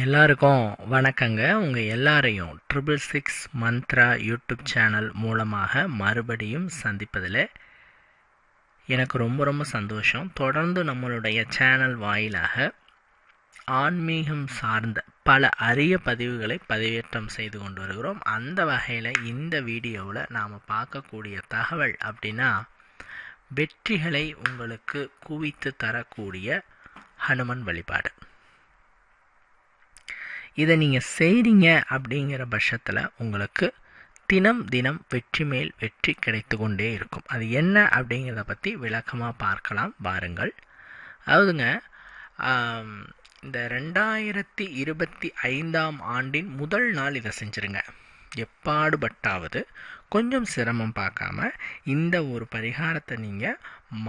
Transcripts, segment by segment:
எல்லாருக்கும் வணக்கங்க. உங்கள் எல்லாரையும் triple six Mantra YouTube channel மூலமாக மறுபடியும் சந்திப்பதில் எனக்கு ரொம்ப ரொம்ப சந்தோஷம். தொடர்ந்து நம்மளுடைய சேனல் வாயிலாக ஆன்மீகம் சார்ந்த பல அரிய பதிவுகளை பதிவேற்றம் செய்து கொண்டு வருகிறோம். அந்த வகையில் இந்த வீடியோவில் நாம் பார்க்கக்கூடிய தகவல் அப்படின்னா வெற்றிகளை உங்களுக்கு குவித்து தரக்கூடிய ஹனுமன் வழிபாடு. இதை நீங்கள் செய்கிறீங்க அப்படிங்கிற பட்சத்தில் உங்களுக்கு தினம் தினம் வெற்றி மேல் வெற்றி கிடைத்து கொண்டே இருக்கும். அது என்ன அப்படிங்கிறத பற்றி விளக்கமாக பார்க்கலாம். வாருங்கள். அதாவதுங்க இந்த ரெண்டாயிரத்தி இருபத்தி ஐந்தாம் ஆண்டின் முதல் நாள் இதை செஞ்சுருங்க. எப்பாடுபட்டாவது கொஞ்சம் சிரமம் பார்க்காம இந்த ஒரு பரிகாரத்தை நீங்கள்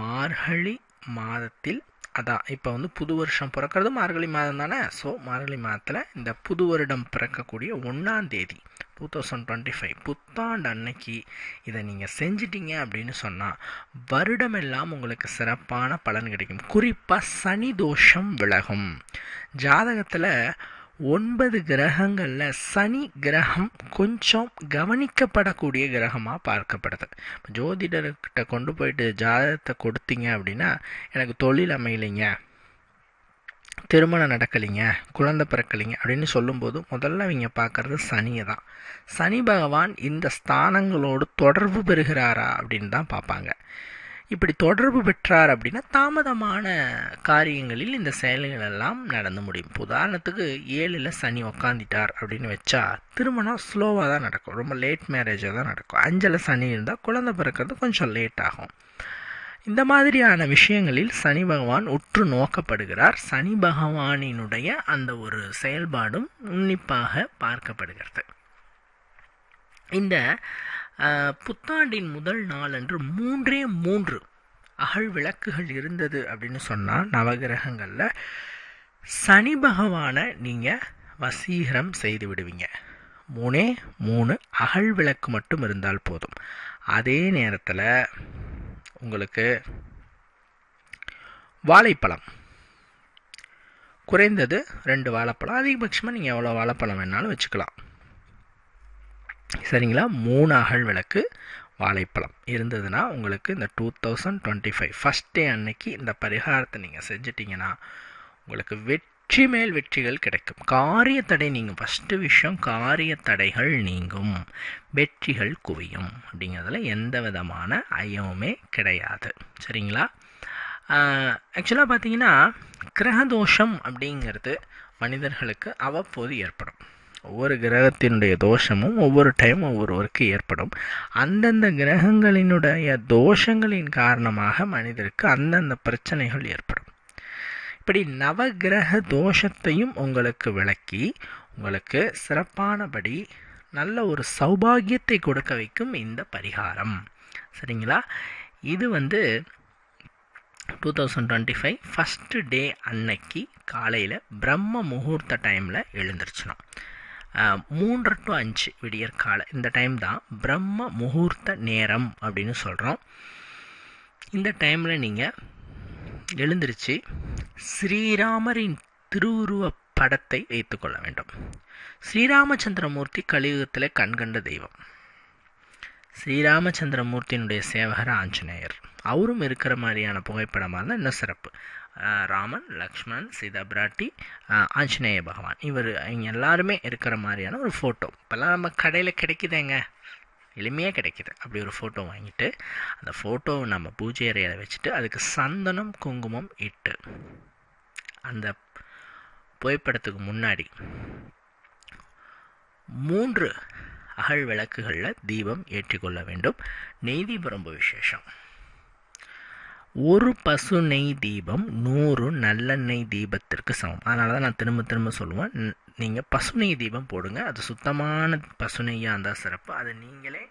மார்கழி மாதத்தில் அதான் இப்போ வந்து புது வருஷம் பிறக்கிறது மார்கழி மாதம் தானே? ஸோ மார்கழி மாதத்தில் இந்த புது வருடம் பிறக்கக்கூடிய ஒன்றாம் தேதி டூ தௌசண்ட் டுவெண்ட்டி ஃபைவ் புத்தாண்டு அன்னைக்கு இதை நீங்கள் செஞ்சிட்டீங்க அப்படின்னு சொன்னால் வருடமெல்லாம் உங்களுக்கு சிறப்பான பலன் கிடைக்கும். குறிப்பாக சனி தோஷம் விலகும். ஜாதகத்தில் ஒன்பது கிரகங்களில் சனி கிரகம் கொஞ்சம் கவனிக்கப்படக்கூடிய கிரகமாக பார்க்கப்படுது. ஜோதிடர்கிட்ட கொண்டு போயிட்டு ஜாதகத்தை கொடுத்தீங்க அப்படின்னா எனக்கு தொழில் அமையலைங்க திருமணம் நடக்கலைங்க குழந்தை பிறக்கலைங்க அப்படின்னு சொல்லும்போது முதல்ல அவங்க பார்க்குறது சனியை தான். சனி பகவான் இந்த ஸ்தானங்களோடு தொடர்பு பெறுகிறாரா அப்படின்னு தான் பார்ப்பாங்க. இப்படி தொடர்பு பெற்றார் அப்படின்னா தாமதமான காரியங்களில் இந்த செயல்கள் எல்லாம் நடந்து முடியும். உதாரணத்துக்கு ஏழில் சனி உக்காந்துட்டார் அப்படின்னு வச்சா திருமணம் ஸ்லோவாக தான் நடக்கும். ரொம்ப லேட் மேரேஜாக தான் நடக்கும். அஞ்சில் சனி இருந்தால் குழந்தை பிறக்கிறது கொஞ்சம் லேட் ஆகும். இந்த மாதிரியான விஷயங்களில் சனி பகவான் உற்று நோக்கப்படுகிறார். சனி பகவானினுடைய அந்த ஒரு செயல்பாடும் உன்னிப்பாக பார்க்கப்படுகிறது. இந்த புத்தாண்டின் முதல் நாளன்று மூன்றே மூன்று அகல் விளக்குகள் இருந்தது அப்படின்னு சொன்னால் நவகிரகங்களில் சனி பகவானை நீங்கள் வசீகரம் செய்து விடுவீங்க. மூணே மூணு அகல் விளக்கு மட்டும் இருந்தால் போதும். அதே நேரத்தில் உங்களுக்கு வாழைப்பழம். குறைந்தது ரெண்டு வாழைப்பழம். அதிகபட்சமாக நீங்கள் எவ்வளோ வாழைப்பழம் வேணாலும் வச்சுக்கலாம். சரிங்களா? மூணு அகல் விளக்கு வாழைப்பழம். இருந்ததுன்னா உங்களுக்கு இந்த two thousand twenty five first day அன்னைக்கு இந்த பரிகாரத்தை நீங்கள் செஞ்சிட்டிங்கன்னா உங்களுக்கு வெற்றி மேல் வெற்றிகள் கிடைக்கும். காரிய தடை நீங்கள் ஃபஸ்ட்டு விஷயம் காரிய தடைகள் நீங்கும். வெற்றிகள் குவியும். அப்படிங்கிறதுல எந்த விதமான ஐயமுமே கிடையாது. சரிங்களா? ஆக்சுவலாக பார்த்தீங்கன்னா கிரகதோஷம் அப்படிங்கிறது மனிதர்களுக்கு அவ்வப்போது ஏற்படும். ஒவ்வொரு கிரகத்தினுடைய தோஷமும் ஒவ்வொரு டைம் ஒவ்வொருவருக்கு ஏற்படும். அந்தந்த கிரகங்களினுடைய தோஷங்களின் காரணமாக மனிதருக்கு அந்தந்த பிரச்சனைகள் ஏற்படும். இப்படி நவகிரக தோஷத்தையும் உங்களுக்கு விளக்கி உங்களுக்கு சிறப்பானபடி நல்ல ஒரு சௌபாகியத்தை கொடுக்க வைக்கும் இந்த பரிகாரம். சரிங்களா? இது வந்து two thousand twenty five first day அன்னைக்கு காலையில் பிரம்ம முகூர்த்த டைமில் எழுந்திருச்சணும் மூன்று டு அஞ்சு விடியற் காலை. இந்த டைம் தான் பிரம்ம முகூர்த்த நேரம் அப்படின்னு சொல்கிறோம் இந்த டைமில் நீங்கள் எழுந்திருச்சு ஸ்ரீராமரின் திருவுருவ படத்தை வைத்துக்கொள்ள வேண்டும். ஸ்ரீராமச்சந்திரமூர்த்தி கலியுகத்தில் கண்கண்ட தெய்வம். ஸ்ரீராமச்சந்திரமூர்த்தியினுடைய சேவகர் ஆஞ்சநேயர். அவரும் இருக்கிற மாதிரியான புகைப்படமாக இருந்தால் இன்னும் சிறப்பு. ராமன் லக்ஷ்மணன் சீதா பிராட்டி ஆஞ்சநேய பகவான். இவர் இவங்க எல்லாருமே இருக்கிற மாதிரியான ஒரு ஃபோட்டோ இப்போல்லாம் நம்ம கடையில் கிடைக்குதேங்க. எளிமையாக கிடைக்கிது. அப்படி ஒரு ஃபோட்டோ வாங்கிட்டு அந்த ஃபோட்டோவை நம்ம பூஜை அறையில் வச்சுட்டு அதுக்கு சந்தனம் குங்குமம் இட்டு. அந்த புகைப்படத்துக்கு முன்னாடி மூன்று அகல் விளக்குகளில் தீபம் ஏற்றிக்கொள்ள வேண்டும். நெய் ரொம்ப விசேஷம். ஒரு பசு நெய் தீபம் நூறு நல்லெண்ணெய் தீபத்திற்கு சமம். அதனால தான் நான் திரும்ப திரும்ப சொல்லுவேன் நீங்கள் பசுநெய் தீபம் போடுங்க. அது சுத்தமான பசு நெய்யாக இருந்தால் சிறப்பு. அதை நீங்களே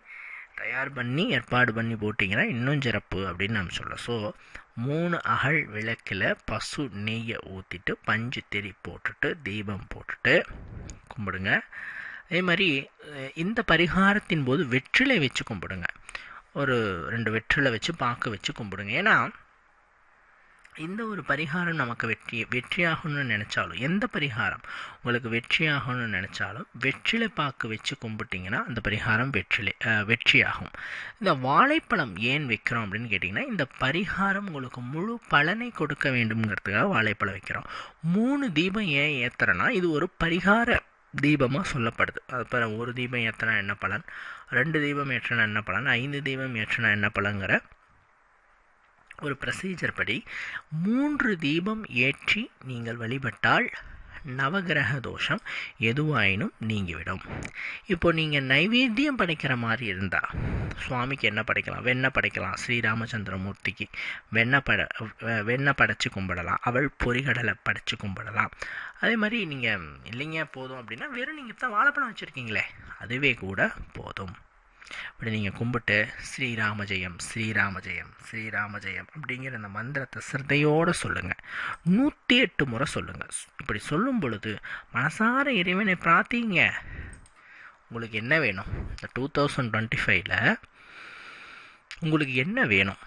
தயார் பண்ணி ஏற்பாடு பண்ணி போட்டிங்கன்னா இன்னும் சிறப்பு அப்படின்னு நம்ம சொல்லலாம் ஸோ மூணு அகல் விளக்கில் பசு நெய்யை ஊற்றிட்டு பஞ்சு திரி போட்டுட்டு தீபம் போட்டுட்டு கும்பிடுங்க. அதே மாதிரி இந்த பரிகாரத்தின் போது வெற்றிலை வச்சு கும்பிடுங்க. ஒரு ரெண்டு வெற்றிலை வச்சு பாக்கு வச்சு கும்பிடுங்க. ஏன்னா இந்த ஒரு பரிகாரம் நமக்கு வெற்றி வெற்றியாகணும்னு நினச்சாலும் எந்த பரிகாரம் உங்களுக்கு வெற்றியாகணும்னு நினச்சாலும் வெற்றிலை பாக்கு வச்சு கும்பிட்டிங்கன்னா அந்த பரிகாரம் வெற்றிலை வெற்றியாகும். இந்த வாழைப்பழம் ஏன் வைக்கிறோம் அப்படின்னு கேட்டிங்கன்னா இந்த பரிகாரம் உங்களுக்கு முழு பலனை கொடுக்க வேண்டும்ங்கிறதுக்காக வாழைப்பழம் வைக்கிறோம். மூணு தீபம் ஏன் ஏற்றுறேன்னா இது ஒரு பரிகார தீபமாக சொல்லப்படுது. அது ஒரு தீபம் ஏற்றினா என்ன பலன்? ரெண்டு தீபம் ஏற்றினா என்ன பலன்? ஐந்து தீபம் ஏற்றினா என்ன பலங்கிற ஒரு ப்ரொசீஜர் படி மூன்று தீபம் ஏற்றி நீங்கள் வழிபட்டால் நவகிரக தோஷம் எதுவாயினும் நீங்கிவிடும். இப்போ நீங்கள் நைவேத்தியம் படைக்கிற மாதிரி இருந்தால் சுவாமிக்கு என்ன படைக்கலாம்? வெண்ணெய் படைக்கலாம் ஸ்ரீராமச்சந்திரமூர்த்திக்கு வெண்ணெய் பட வெண்ணெய் படைச்சு கும்பிடலாம் அவள் பொறிகடலை படைச்சு கும்பிடலாம். அதே மாதிரி நீங்கள் இல்லைங்க போதும் அப்படின்னா வெறும் நீங்கள் தான் வாழைப்பழம் வச்சுருக்கீங்களே அதுவே கூட போதும். அப்படி நீங்கள் கும்பிட்டு ஸ்ரீராம ஜெயம் ஸ்ரீராம ஜெயம் ஸ்ரீராம ஜெயம் அப்படிங்கிற அந்த மந்திரத்தை சிரத்தையோடு சொல்லுங்கள் நூற்றி எட்டு முறை சொல்லுங்கள் இப்படி சொல்லும் பொழுது மனசார இறைவனை பிரார்த்திங்க. உங்களுக்கு என்ன வேணும்? இந்த டூ தௌசண்ட் டுவெண்ட்டி ஃபைவ்ல உங்களுக்கு என்ன வேணும்?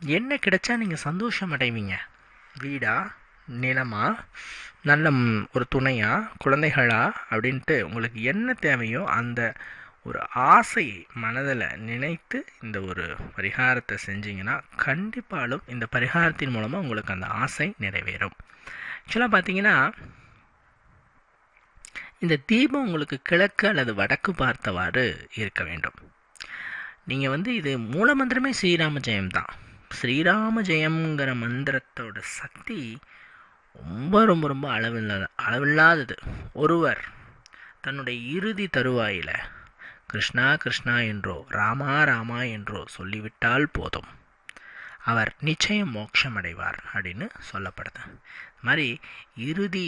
என்ன கிடைச்சா நீங்கள் சந்தோஷம் அடைவீங்க? வீடா? நிலமா? நல்ல ஒரு துணையா? குழந்தைகளா? அப்படின்ட்டு உங்களுக்கு என்ன தேவையோ அந்த ஒரு ஆசையை மனதில் நினைத்து இந்த ஒரு பரிகாரத்தை செஞ்சீங்கன்னா கண்டிப்பாலும் இந்த பரிகாரத்தின் மூலமாக உங்களுக்கு அந்த ஆசை நிறைவேறும். ஆக்சுவலாக பார்த்தீங்கன்னா இந்த தீபம் உங்களுக்கு கிழக்கு அல்லது வடக்கு பார்த்தவாறு இருக்க வேண்டும். நீங்கள் வந்து இது மூலமந்திரமே ஸ்ரீராம ஜெயம் தான். ஸ்ரீராம ஜெயம்ங்கிற மந்திரத்தோட சக்தி ரொம்ப ரொம்ப ரொம்ப அளவில்லாத அளவில்லாதது. ஒருவர் தன்னுடைய இறுதி தருவாயில் கிருஷ்ணா கிருஷ்ணா என்றோ ராமா ராமா என்றோ சொல்லிவிட்டால் போதும். அவர் நிச்சயம் மோட்சம் அடைவார் அப்படின்னு சொல்லப்படுது. இது மாதிரி இறுதி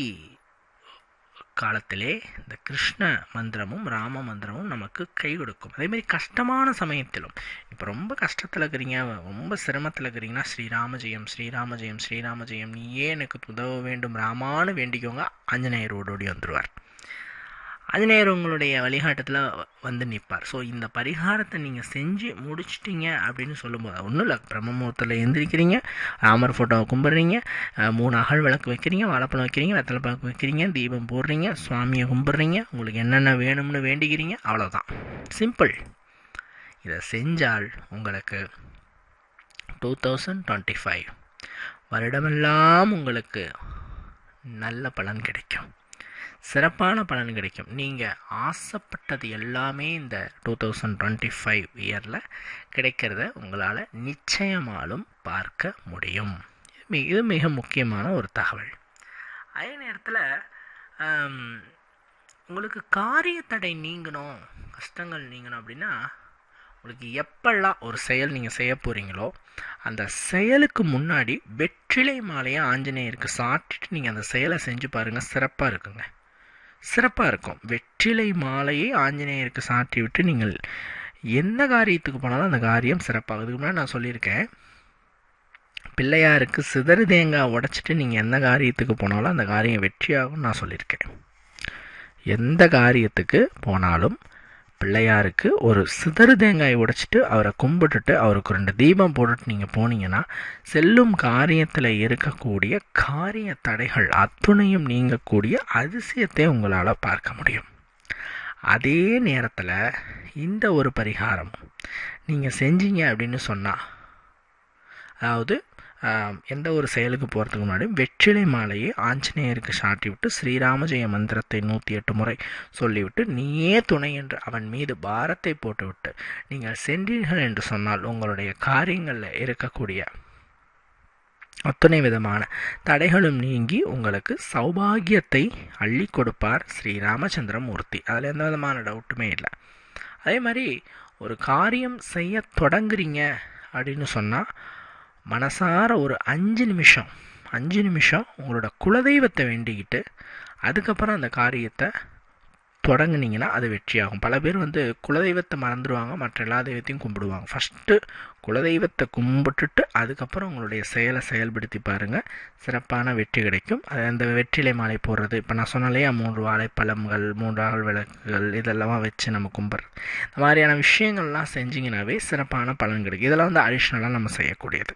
காலத்திலே இந்த கிருஷ்ண மந்திரமும் ராம மந்திரமும் நமக்கு கை கொடுக்கும். அதேமாதிரி கஷ்டமான சமயத்திலும் இப்போ ரொம்ப கஷ்டத்தில் இருக்கிறீங்க ரொம்ப சிரமத்தில் இருக்கிறீங்கன்னா ஸ்ரீராம ஜெயம் ஸ்ரீராம ஜெயம் நீயே எனக்கு உதவ வேண்டும் ராமான்னு வேண்டிக்கோங்க ஆஞ்சநேயர் ஓடோடி வந்துடுவார் ஆஞ்சநேயர் உங்களுடைய வழிகாட்டத்தில் வந்து நிற்பார் ஸோ இந்த பரிகாரத்தை நீங்கள் செஞ்சு முடிச்சிட்டிங்க அப்படின்னு சொல்லும்போது ஒன்றும் இல்லை. பிரம்மமுகூர்த்தத்தில் எழுந்திருக்கிறீங்க ராமர் ஃபோட்டோவை கும்பிட்றீங்க மூணு அகல் விளக்கு வைக்கிறீங்க வாழைப்பழம் வைக்கிறீங்க வெத்தலை பாக்கு வைக்கிறீங்க தீபம் போடுறீங்க சுவாமியை கும்பிட்றீங்க உங்களுக்கு என்னென்ன வேணும்னு வேண்டிக்கிறீங்க அவ்வளோதான் சிம்பிள் இதை செஞ்சால் உங்களுக்கு டூ தௌசண்ட் டுவெண்ட்டி ஃபைவ் வருடமெல்லாம் உங்களுக்கு நல்ல பலன் கிடைக்கும். சிறப்பான பலன் கிடைக்கும். நீங்கள் ஆசைப்பட்டது எல்லாமே இந்த டூ தௌசண்ட் டுவெண்ட்டி ஃபைவ் இயரில் கிடைக்கிறத உங்களால் நிச்சயமாலும் பார்க்க முடியும். இது மிக முக்கியமான ஒரு தகவல். அதே நேரத்தில் உங்களுக்கு காரிய தடை நீங்கணும் கஷ்டங்கள் நீங்கணும் அப்படின்னா உங்களுக்கு எப்பெல்லாம் ஒரு செயல் நீங்கள் செய்ய போகிறீங்களோ அந்த செயலுக்கு முன்னாடி வெற்றிலை மாலையை ஆஞ்சநேயருக்கு சாட்டிட்டு நீங்கள் அந்த செயலை செஞ்சு பாருங்கள் சிறப்பாக இருக்குங்க. சிறப்பாக இருக்கும். வெற்றிலை மாலையை ஆஞ்சநேயருக்கு சாற்றி விட்டு நீங்கள் எந்த காரியத்துக்கு போனாலும் அந்த காரியம் சிறப்பாகும். இதுக்கு முன்னாடி நான் சொல்லியிருக்கேன். பிள்ளையாருக்கு சிதறு தேங்காய் உடைச்சிட்டு நீங்கள் எந்த காரியத்துக்கு போனாலும் அந்த காரியம் வெற்றியாகும்னு நான் சொல்லியிருக்கேன். எந்த காரியத்துக்கு போனாலும் பிள்ளையாருக்கு ஒரு சிதறு தேங்காய் உடைச்சிட்டு அவரை கும்பிட்டுட்டு அவருக்கு ரெண்டு தீபம் போட்டுட்டு நீங்கள் போனீங்கன்னா செல்லும் காரியத்தில் இருக்கக்கூடிய காரிய தடைகள் அத்துணையும் நீங்கக்கூடிய அதிசயத்தை உங்களால் பார்க்க முடியும். அதே நேரத்தில் இந்த ஒரு பரிகாரம் நீங்கள் செஞ்சீங்க அப்படின்னு சொன்னால் அதாவது எந்த ஒரு செயலுக்கு போகிறதுக்கு முன்னாடி வெற்றிலை மாலையை ஆஞ்சநேயருக்கு சாட்டி விட்டு ஸ்ரீராமஜெய மந்திரத்தை நூற்றி எட்டு முறை சொல்லிவிட்டு நீயே துணை என்று அவன் மீது பாரத்தை போட்டுவிட்டு நீங்கள் சென்றீர்கள் என்று சொன்னால் உங்களுடைய காரியங்களில் இருக்கக்கூடிய அத்தனை விதமான தடைகளும் நீங்கி உங்களுக்கு சௌபாகியத்தை அள்ளி கொடுப்பார் ஸ்ரீ ராமச்சந்திரமூர்த்தி அதில் எந்த விதமான டவுட்டுமே இல்லை. அதே மாதிரி ஒரு காரியம் செய்ய தொடங்குறீங்க அப்படின்னு சொன்னால் மனசார ஒரு அஞ்சு நிமிஷம் அஞ்சு நிமிஷம் உங்களோட குலதெய்வத்தை வேண்டிக்கிட்டு அதுக்கப்புறம் அந்த காரியத்தை தொடங்குனீங்கன்னா அது வெற்றியாகும். பல பேர் வந்து குலதெய்வத்தை மறந்துடுவாங்க மற்ற எல்லா தெய்வத்தையும் கும்பிடுவாங்க. ஃபஸ்ட்டு குலதெய்வத்தை கும்பிட்டுட்டு அதுக்கப்புறம் உங்களுடைய செயலை செயல்படுத்தி பாருங்கள் சிறப்பான வெற்றி கிடைக்கும். அது அந்த வெற்றிலை மாலை போடுறது. இப்போ நான் சொன்னாலேயே மூன்று வாழைப்பழங்கள் மூன்று விளக்குகள் இதெல்லாம் வச்சு நம்ம கும்பிட்றது. இந்த மாதிரியான விஷயங்கள்லாம் செஞ்சிங்கனாவே சிறப்பான பலன் கிடைக்கும். இதெல்லாம் வந்து அடிஷ்னலாக நம்ம செய்யக்கூடியது.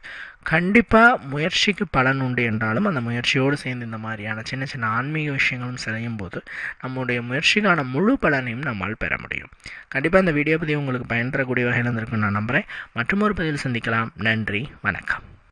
கண்டிப்பாக முயற்சிக்கு பலன் உண்டு என்றாலும் அந்த முயற்சியோடு சேர்ந்து இந்த மாதிரியான சின்ன சின்ன ஆன்மீக விஷயங்களும் செய்யும் போது நம்முடைய முயற்சிக்கான முழு பலனையும் நம்மால் பெற முடியும். கண்டிப்பாக இந்த வீடியோ பற்றி உங்களுக்கு பயன் தரக்கூடிய வகையில் இருந்திருக்கும் நான் நம்புகிறேன் மற்றும் ஒரு பதிவில் சந்திக்கலாம். நன்றி. வணக்கம்.